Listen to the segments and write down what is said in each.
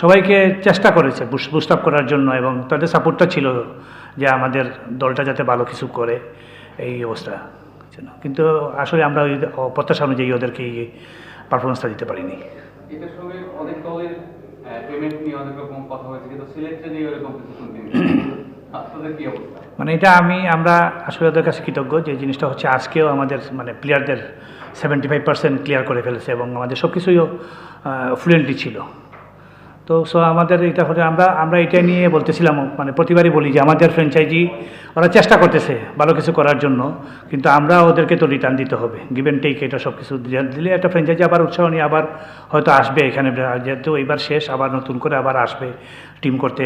সবাইকে চেষ্টা করেছে বুস্ট আপ করার জন্য এবং তাদের সাপোর্টটা ছিল যে আমাদের দলটা যাতে ভালো কিছু করে এই অবস্থা। কিন্তু আসলে আমরা ওই প্রত্যাশা অনুযায়ী ওদেরকে এই পারফরমেন্সটা দিতে পারিনি। এটার সঙ্গে অনেক দলের পেমেন্ট নিয়ে অনেক রকম কথা হয়েছে কিন্তু সিলেক্টে নিয়ে ওরকম কিছু শুনতে আপনাদের কি অবস্থা? মানে এটা আমি আমরা আসলে ওদের কাছে কৃতজ্ঞ যে জিনিসটা হচ্ছে আজকেও আমাদের মানে প্লেয়ারদের সেভেন্টি ফাইভ পার্সেন্ট ক্লিয়ার করে ফেলেছে এবং আমাদের সব কিছুই ফ্লুয়েন্টলি ছিল। তো সো আমাদের এটা হলে আমরা আমরা এটা নিয়ে বলতেছিলাম মানে প্রতিবারই বলি যে আমাদের ফ্র্যাঞ্চাইজি ওরা চেষ্টা করতেছে ভালো কিছু করার জন্য, কিন্তু আমরা ওদেরকে তো রিটার্ন দিতে হবে। গিভেন টেক এটা সব কিছু দিলে একটা ফ্র্যাঞ্চাইজি আবার উৎসাহ নিয়ে আবার হয়তো আসবে এখানে। যেহেতু এইবার শেষ, আবার নতুন করে আবার আসবে টিম করতে,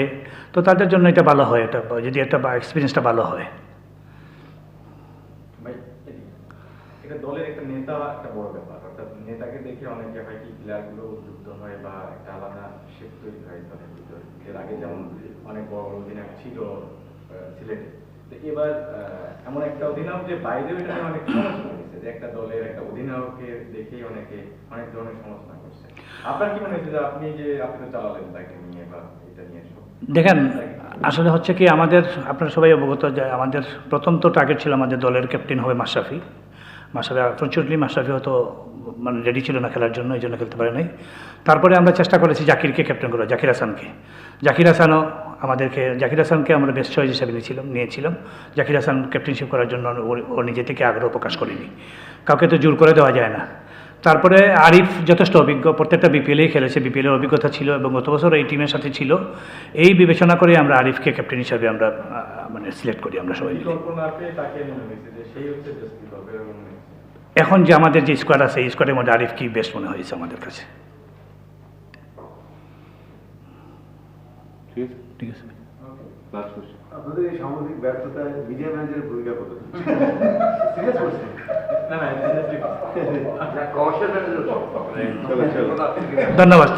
তো তাদের জন্য এটা ভালো হয়, এটা যদি একটা এক্সপিরিয়েন্সটা ভালো হয়। দলের একটা নেতা একটা বড় ব্যাপার। অর্থাৎ নেতাকে দেখে অনেকে হয় কি প্লেয়ারগুলো উদ্যুক্ত হয় বা একটা আলাদা তৈরি হয় এর আগে যেমন অনেক বড় বড় অধিনায়ক ছিল সিলেটে তো এবার এমন একটা অধিনায়ক যে বাইরেও এটা অনেক সমালোচনা হয়েছে যে একটা দলের একটা অধিনায়ককে দেখেই অনেকে অনেক ধরনের সমালোচনা করছে আপনার কি মনে হয়েছে যে আপনি যে আপনি চালালেন তাকে নিয়ে বা এটা নিয়ে দেখেন, আসলে হচ্ছে কি আমাদের, আপনারা সবাই অবগত যে আমাদের প্রথম তো টার্গেট ছিল আমাদের দলের ক্যাপ্টেন হবে মাশরাফি। মাশরাফি আনফর্চুনেটলি মাশরাফি হয়তো মানে রেডি ছিল না খেলার জন্য, এই জন্য খেলতে পারে নাই। তারপরে আমরা চেষ্টা করেছি জাকিরকে ক্যাপ্টেন করা জাকির হাসানকে। জাকির হাসানও আমাদেরকে, জাকির হাসানকে আমরা বেস্ট চয়েস হিসেবে নিয়েছিলাম নিয়েছিলাম। জাকির হাসান ক্যাপ্টেনশিপ করার জন্য ও নিজে থেকে আগ্রহ প্রকাশ করেনি। কাউকে তো জোর করে দেওয়া যায় না। তারপরে আরিফ যথেষ্ট অভিজ্ঞ প্রত্যেকটা বিপিএলেই খেলেছে বিপিএলের অভিজ্ঞতা ছিল এবং গত বছর এই টিমের সাথে ছিল। এই বিবেচনা করে আমরা আরিফকে ক্যাপ্টেন হিসাবে আমরা মানে সিলেক্ট করি আমরা সবাই মনে মনে এখন যে আমাদের যে স্কোয়াড আছে এই স্কোয়াডের মধ্যে আরিফ কি বেস্ট মনে হয়েছে আমাদের কাছে? ঠিক আছে? ঠিক আছে। লাস্ট কোশ্চেন আপনাদের এই সামগ্রিক ব্যর্থতায় মিডিয়া ম্যানেজারের ভূমিকা কত ধন্যবাদ।